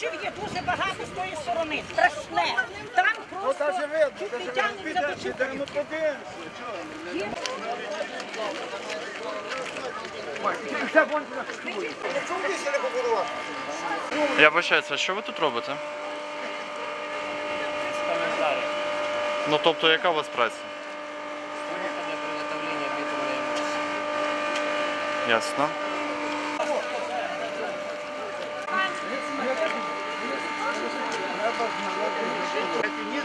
Кущів є дуже багато з тої сторони. Страшне. Там Ну, просто чуть та не тягнуть за побудувати? Я що ви тут робите? Ну тобто, яка у вас праця? Ясно. Ні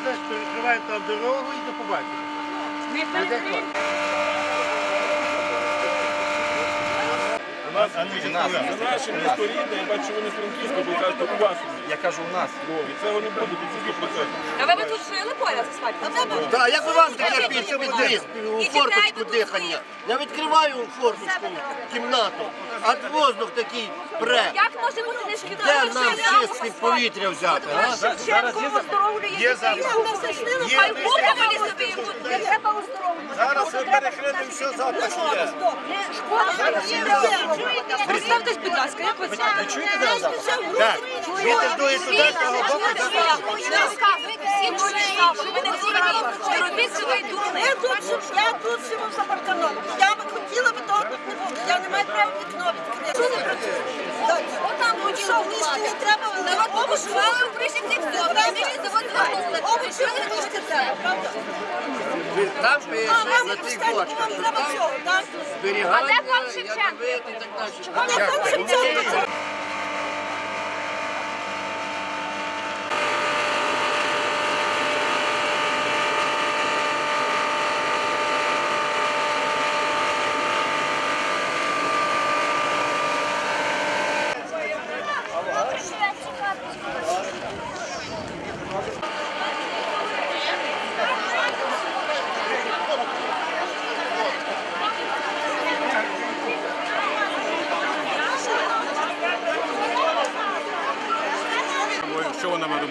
за що там дорогу і до побачення. Ми перекриємо. У нас це наше місторідне, я бачу, вони з Франківська, бо кажуть, у вас. Я кажу, у нас. Ну, і це вони будуть, і ці 100%. А ви би тут жили поряд з асфальтом? Так, як би вам таке пішло у форточку дихання? Я відкриваю форточку, кімнату, а воздух такий пре. Як може бути не шкідливо, Де нам чисте повітря взяти? оздоровлює Є зараз. Хай Бога мені собі. Не треба оздоровлювати. Зараз ви перекрити все запас є. Представтесь, будь ласка, як ви Ви чуєте зараз? Так. Вітер дує туди, з того боку. Не. Я тут, жив- я тут живу за парканом. Я би хотіла би того тут не було. Я не маю права вікно відкрити. Що не працює? Отам Ну, Що в не треба? Пришівці все, Пришівці завод звернули. Овочі не треба, правда? Там А пише на тих бочках. що там так? Зберігання, ядовити і так далі.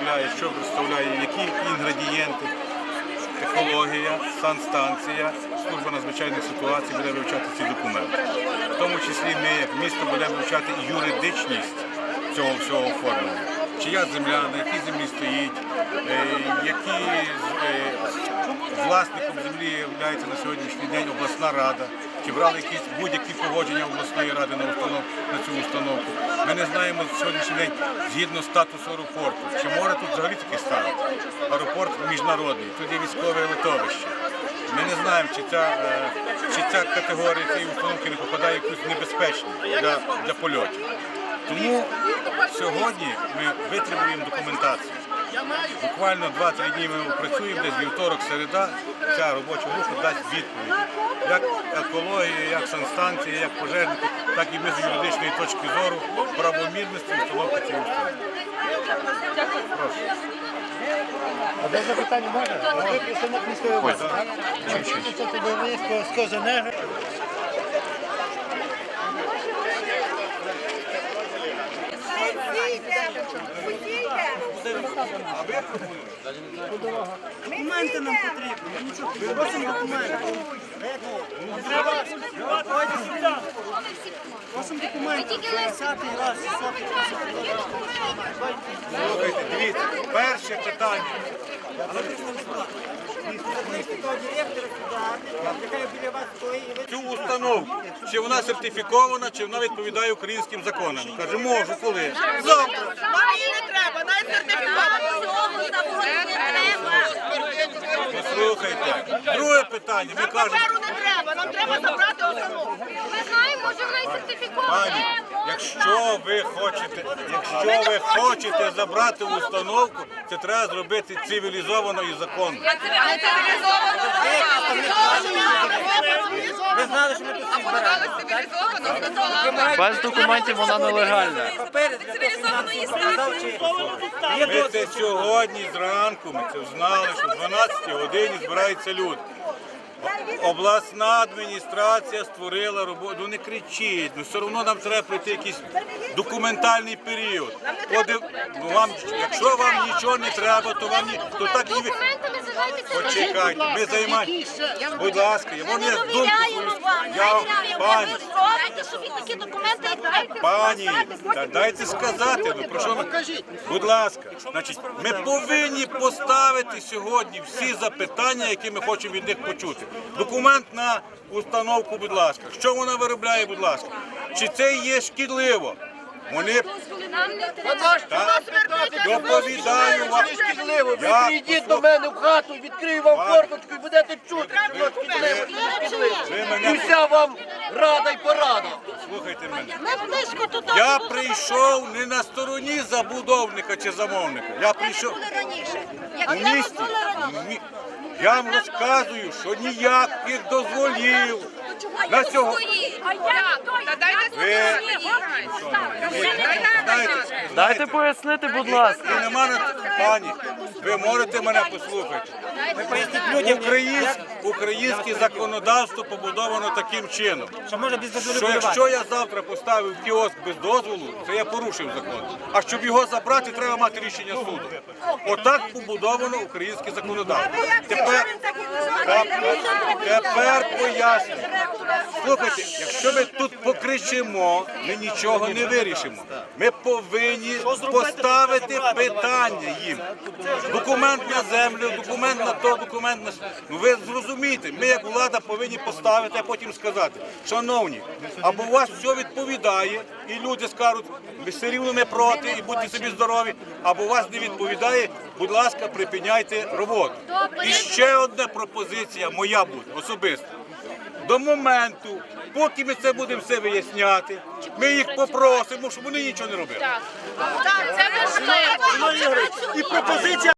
Що що представляє, які інгредієнти, екологія, санстанція, служба надзвичайних ситуацій буде вивчати ці документи. В тому числі ми, як місто, будемо вивчати юридичність цього всього оформлення. Чия земля, на якій землі стоїть, е, які е, власником землі є на сьогоднішній день обласна рада, чи брали якісь будь-які погодження обласної ради на установ на цю установку. Ми не знаємо на сьогоднішній день згідно статусу аеропорту, чи може тут взагалі таке стати. Аеропорт міжнародний, тут є військове литовище. Ми не знаємо, чи ця, е, чи ця категорія цієї установки не попадає в якусь небезпечну для, для польотів. Тому сьогодні ми витребуємо документацію. Буквально 2-3 дні ми працюємо, десь вівторок, середа, ця робоча група дасть відповідь. Як екологія, як санстанція, як пожежники, так і ми з юридичної точки зору правомірності установки цієї установки. Одне запитання можна? Ви представник міської влади, так? Це Документи нам потрібні. Нічого, просимо документи. Просимо документи. Десятий раз. Слухайте, дивіться, перше питання. Цю установку, чи вона сертифікована, чи вона відповідає українським законам. Каже, можу, коли? Завтра. Послухайте, друге питання. Ми кажемо, Ми знаємо, що вона і сертифікована. Якщо ви хочете, якщо ви хочете забрати установку, це треба зробити цивілізовано і законно. Ви знали, що ми тут всі збираємо. Без документів вона нелегальна. Ми це сьогодні зранку, ми це знали, що в 12 годині збираються люди. Обласна адміністрація створила роботу. Ну не кричіть, ну все одно нам треба пройти якийсь документальний період. Подив... Ну, вам, якщо вам нічого не треба, то вам ні... то так і ви. Почекайте, ми займаємося. Будь ласка, я вам я думку свою. Я вам, пані, Дайте собі такі документи дайте. Пані, та дайте сказати, ну про що ми Будь ласка, значить, ми повинні поставити сьогодні всі запитання, які ми хочемо від них почути. Документ на установку, будь ласка. Що вона виробляє, будь ласка? Чи це є шкідливо? Вони Так, доповідаю вам. Шкідливо, ви Я- прийдіть до мене в хату, відкрию вам форточку і будете чути, що шкідливо, шкідливо. Ви мене І вся вам рада й порада. Слухайте мене. Ми близько туди. Я прийшов не на стороні забудовника чи замовника. Я прийшов у місті. Мі- Я вам розказую, що ніяких дозволів на сьогодні. А я? Та дайте Ви знаєте, Дайте пояснити, будь ласка. ви пані. Ви можете мене послухати. Українське, українське законодавство побудовано таким чином, що якщо я завтра поставив кіоск без дозволу, це я порушив закон. А щоб його забрати, треба мати рішення суду. Отак побудовано українське законодавство. Тепер, тепер пояснюю. Слухайте, якщо ми тут покричимо, ми нічого не вирішимо. Ми повинні поставити питання їм. Документ на землю, документ на то, документ на ну ви зрозумієте, ми як влада повинні поставити, а потім сказати, шановні, або у вас все відповідає, і люди скажуть, ви все рівно не проти, і будьте собі здорові, або у вас не відповідає, будь ласка, припиняйте роботу. І ще одна пропозиція моя буде особисто. До моменту, поки ми це будемо все виясняти, ми їх попросимо, щоб вони нічого не робили. Це важливо. І пропозиція